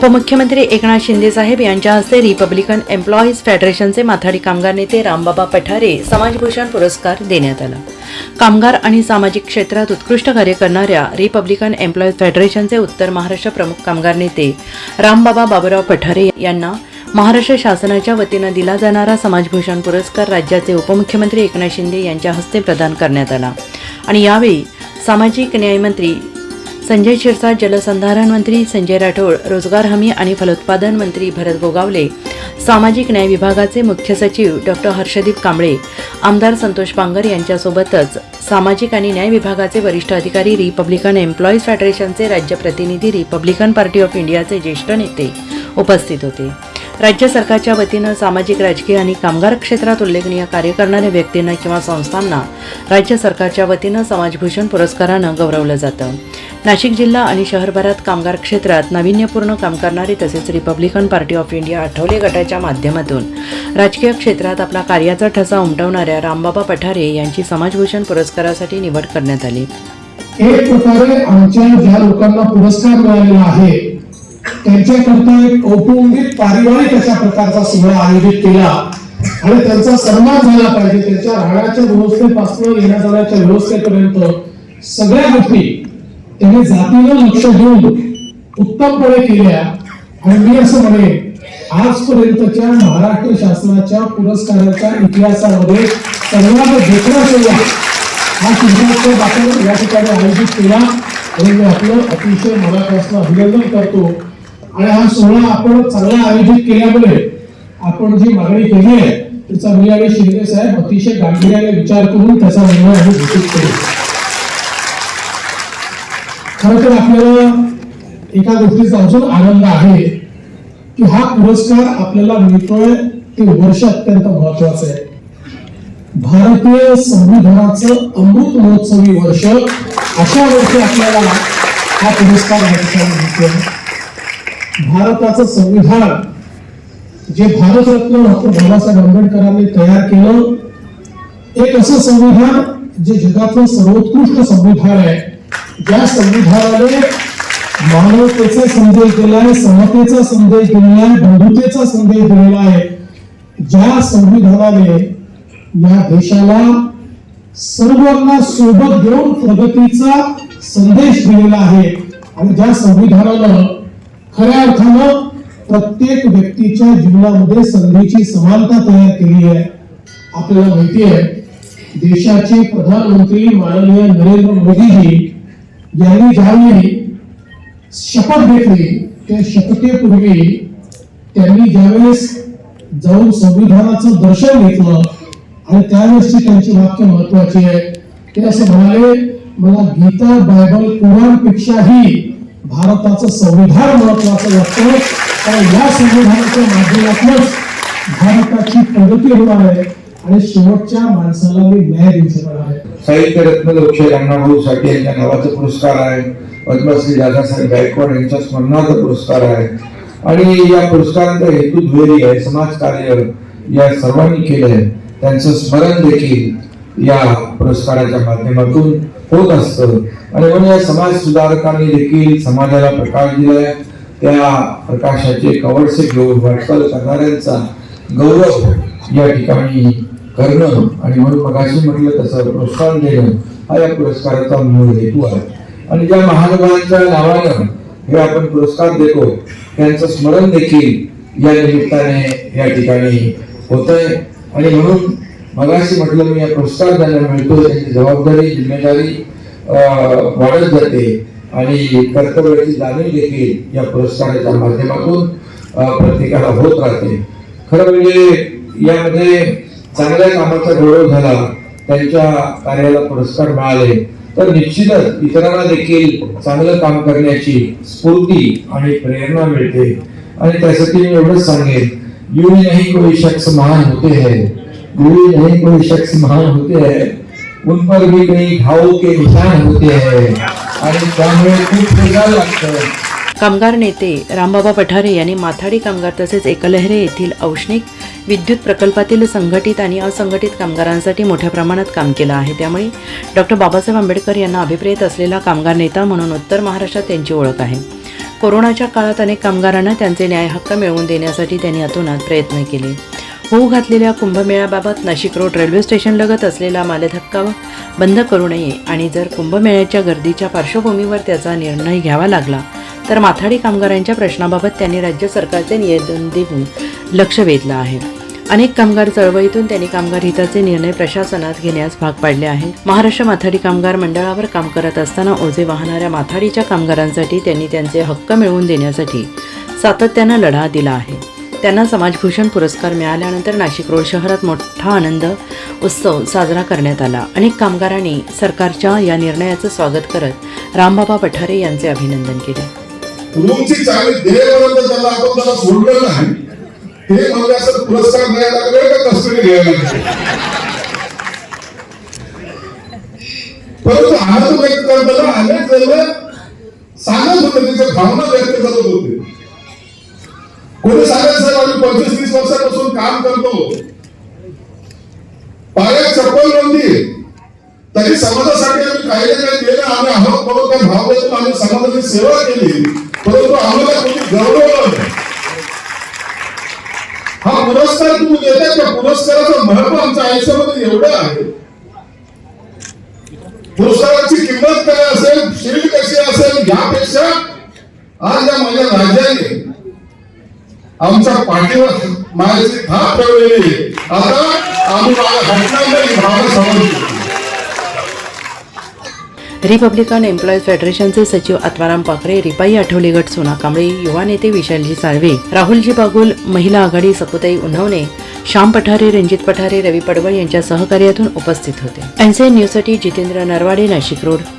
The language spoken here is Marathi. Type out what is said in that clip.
उपमुख्यमंत्री एकनाथ शिंदे साहेब यांच्या हस्ते रिपब्लिकन एम्प्लॉईज फेडरेशनचे माथाडी कामगार नेते रामबाबा पठारे समाजभूषण पुरस्कार देण्यात आला. कामगार आणि सामाजिक क्षेत्रात उत्कृष्ट कार्य करणाऱ्या रिपब्लिकन एम्प्लॉईज फेडरेशनचे उत्तर महाराष्ट्र प्रमुख कामगार नेते रामबाबा बाबूराव पठारे यांना महाराष्ट्र शासनाच्या वतीनं दिला जाणारा समाजभूषण पुरस्कार राज्याचे उपमुख्यमंत्री एकनाथ शिंदे यांच्या हस्ते प्रदान करण्यात आला. आणि यावेळी सामाजिक न्यायमंत्री संजय शिरसाट जलसंधारण मंत्री संजय राठोड रोजगार हमी आणि फलोत्पादन मंत्री भरत गोगावले. सामाजिक न्याय विभागाचे मुख्य सचिव डॉक्टर हर्षदीप कांबळे आमदार संतोष पांगर यांच्यासोबतच सामाजिक आणि न्याय विभागाचे वरिष्ठ अधिकारी रिपब्लिकन एम्प्लॉईज फेडरेशनचे राज्य प्रतिनिधी रिपब्लिकन पार्टी ऑफ इंडियाचे ज्येष्ठ नेते उपस्थित होते. राज्य सरकारच्या वतीनं सामाजिक राजकीय आणि कामगार क्षेत्रात उल्लेखनीय कार्य करणाऱ्या व्यक्तींना किंवा संस्थांना राज्य सरकारच्या वतीनं समाजभूषण पुरस्कारानं गौरवलं जातं. नाशिक जिल्हा आणि शहरभरात कामगार क्षेत्रात नाविन्यपूर्ण काम करणारे तसेच Republican party of India Athawale गटाच्या माध्यमातून राजकीय क्षेत्रात आपला कार्याचा ठसा उमटवणाऱ्या रामबाबा पठारे यांची समाजभूषण पुरस्कारासाठी निवड करण्यात आली. एक प्रकारे आमच्या ज्या लोकांना पुरस्कार मिळालेला आहे त्यांच्याकरता एक कौटुंबिक पारिवारिक अशा प्रकारचा सोहळा आयोजित केला. आणि त्यांचा सन्मान झाला पाहिजे. त्यांच्या राहण्याच्या व्यवस्थेपासून येण्या जाण्याच्या व्यवस्थेपर्यंत सगळ्या गोष्टी त्यांनी जातीनं लक्ष देऊन उत्तमपणे केल्या. आणि मी असं म्हणेन आजपर्यंतच्या महाराष्ट्र शासनाच्या पुरस्काराच्या इतिहासामध्ये सर्वात देखणा सोहळा हा सिद्धांत आपण या ठिकाणी आयोजित केला. आणि मी आपलं अतिशय मनापासून अभिनंदन करतो. आणि हा सोहळा आपण चांगला आयोजित केल्यामुळे आपण जी मागणी केली आहे त्याचा मी आणि शिंदे साहेब अतिशय गांभीर्याने विचार करून त्याचा निर्णय आम्ही घोषित केला. खर तर आपल्याला एका गोष्टीचा अजून आनंद आहे की हा पुरस्कार आपल्याला मिळतोय ते वर्ष अत्यंत महत्वाचं आहे. भारतीय संविधानाचं अमृत महोत्सवी वर्ष अशा वर्षी आपल्याला हा पुरस्कार या ठिकाणी मिळतोय भारताचं संविधान जे भारतरत्न डॉक्टर बाबासाहेब आंबेडकरांनी तयार केलं एक असं संविधान जे जगातलं सर्वोत्कृष्ट संविधान आहे. ज्या संविधानाने मानवतेचा संदेश दिलाय समतेचा संदेश दिलेला आहे बंधुतेचा संदेश दिलेला आहे. ज्या संविधानाने या देशाला सर्वांना सोबत घेऊन प्रगतीचा संदेश दिलेला आहे. आणि ज्या संविधानानं खऱ्या अर्थानं प्रत्येक व्यक्तीच्या जीवनामध्ये संधीची समानता तयार केली आहे. आपल्याला माहिती आहे देशाचे प्रधानमंत्री माननीय नरेंद्र मोदीजी यांनी ज्यावेळी शपथ घेतली त्या शपथेपूर्वी त्यांनी ज्यावेळेस जाऊन संविधानाचं दर्शन घेतलं आणि त्यावेळेसची त्यांची वाक्य महत्वाची आहे. ते असं म्हणाले मला गीता बायबल कुराण पेक्षाही भारताचं संविधान महत्वाचं वाटतं कारण या संविधानाच्या माध्यमातूनच भारताची प्रगती होणार आहे आणि शेवटच्या माणसाला मी न्याय देऊ शकणार आहे. साहित्य रत्न लोकशाही अण्णाभाऊ साठे यांच्या नावाचा पुरस्कार आहे. पद्मश्री दादासाहेब गायकवाड यांच्या स्मरणाचा पुरस्कार आहे. आणि या पुरस्कारांचा हेतू दुहेरी आहे समाजकार्य या सर्वांनी केलंय. त्यांचं स्मरण देखील या पुरस्काराच्या माध्यमातून होत असतं. आणि म्हणून या समाज सुधारकांनी देखील समाजाला प्रकाश दिलाय. त्या प्रकाशाचे कवडसे घेऊन वाटचाल करणाऱ्यांचा गौरव या ठिकाणी करणं आणि म्हणून मगाशी म्हटलं तसं प्रोत्साहन देणं हा या पुरस्काराचा मूळ हेतू आहे. आणि ज्या महानुभावांच्या नावानं हे आपण पुरस्कार देतो त्यांचं स्मरण देखील या निमित्ताने या ठिकाणी होत आहे आणि म्हणून मगाशी म्हटलं मी या पुरस्कार ज्यांना मिळतो त्यांची जबाबदारी जिम्मेदारी वाढत जाते आणि कर्तव्याची जाणीव देखील या पुरस्काराच्या माध्यमातून प्रत्येकाला होत राहते. खरं म्हणजे यामध्ये चांगल्या कामाचा गौरव झाला त्यांच्या कार्याला पुरस्कार मिळाले तर निश्चितच इतरांना देखील चांगलं काम करण्याची स्फूर्ती आणि प्रेरणा मिळते. आणि त्यासाठी मी एवढंच सांगेन यू नहीं कोई शख्स महान होते हैं यू नहीं कोई शख्स महान होते हैं उन पर भी कई घाव के निशान होते हैं। आणि त्यामुळे खूप वेगळं लागतं कामगार नेते रामबाबा पठारे यांनी माथाडी कामगार तसेच एकलहरे येथील औष्णिक विद्युत प्रकल्पातील संघटित आणि असंघटित कामगारांसाठी मोठ्या प्रमाणात काम केलं आहे. त्यामुळे डॉक्टर बाबासाहेब आंबेडकर यांना अभिप्रेत असलेला कामगार नेता म्हणून उत्तर महाराष्ट्रात त्यांची ओळख आहे. कोरोनाच्या काळात अनेक कामगारांना त्यांचे न्याय हक्क मिळवून देण्यासाठी त्यांनी अतोनात प्रयत्न केले. होऊ घातलेल्या कुंभमेळ्याबाबत नाशिक रोड रेल्वे स्टेशनलगत असलेला मालधक्का बंद करू नये आणि जर कुंभमेळ्याच्या गर्दीच्या पार्श्वभूमीवर त्याचा निर्णय घ्यावा लागला तर माथाडी कामगारांच्या प्रश्नाबाबत त्यांनी राज्य सरकारचे निवेदन देऊन लक्ष वेधलं आहे. अनेक कामगार चळवळीतून त्यांनी कामगार हिताचे निर्णय प्रशासनात घेण्यास भाग पाडले आहे महाराष्ट्र माथाडी कामगार मंडळावर काम करत असताना ओझे वाहणाऱ्या माथाडीच्या कामगारांसाठी त्यांनी त्यांचे हक्क मिळवून देण्यासाठी सातत्यानं लढा दिला आहे. त्यांना समाजभूषण पुरस्कार मिळाल्यानंतर नाशिक रोड शहरात मोठा आनंद उत्सव साजरा करण्यात आला. अनेक कामगारांनी सरकारच्या या निर्णयाचं स्वागत करत रामबाबा पठारे यांचे अभिनंदन केले. रूमची चावी दिलेपर्यंत व्यक्त करताना अनेक जण सांगत होते त्याच्या भावना व्यक्त करत होते. कोणी सांगत पंचवीस तीस वर्षापासून काम करतो. पायात चप्पल नव्हती तरी समाजासाठी आम्ही काही ना काही केलं आम्ही आहोत म्हणून त्या भावनेतून आम्ही समाजाची सेवा केली. परंतु आम्हाला कोणी गौरवलं हा पुरस्कार तुम्ही देता त्या पुरस्काराचं महत्त्व आमच्या आयुष्यामध्ये एवढं आहे. पुरस्काराची किंमत काय असेल शिल्ड कशी असेल यापेक्षा आज या माझ्या राज्याने आमच्या पाठीवर माझी थाप ठेवलेली आता आम्ही माझ्या घटनांना भावना रिपब्लिकन एम्प्लॉईज फेडरेशनचे सचिव आत्माराम पाखरे रिपाई आठवले गट सोना कांबळे युवा नेते विशालजी साळवे राहुलजी बागुल महिला आघाडी सकुताई उन्हवणे श्याम पठारे रणजित पठारे रवी पडवळ यांच्या सहकार्यातून उपस्थित होते. एनसीएन न्यूजसाठी जितेंद्र नरवाडे नाशिक रोड.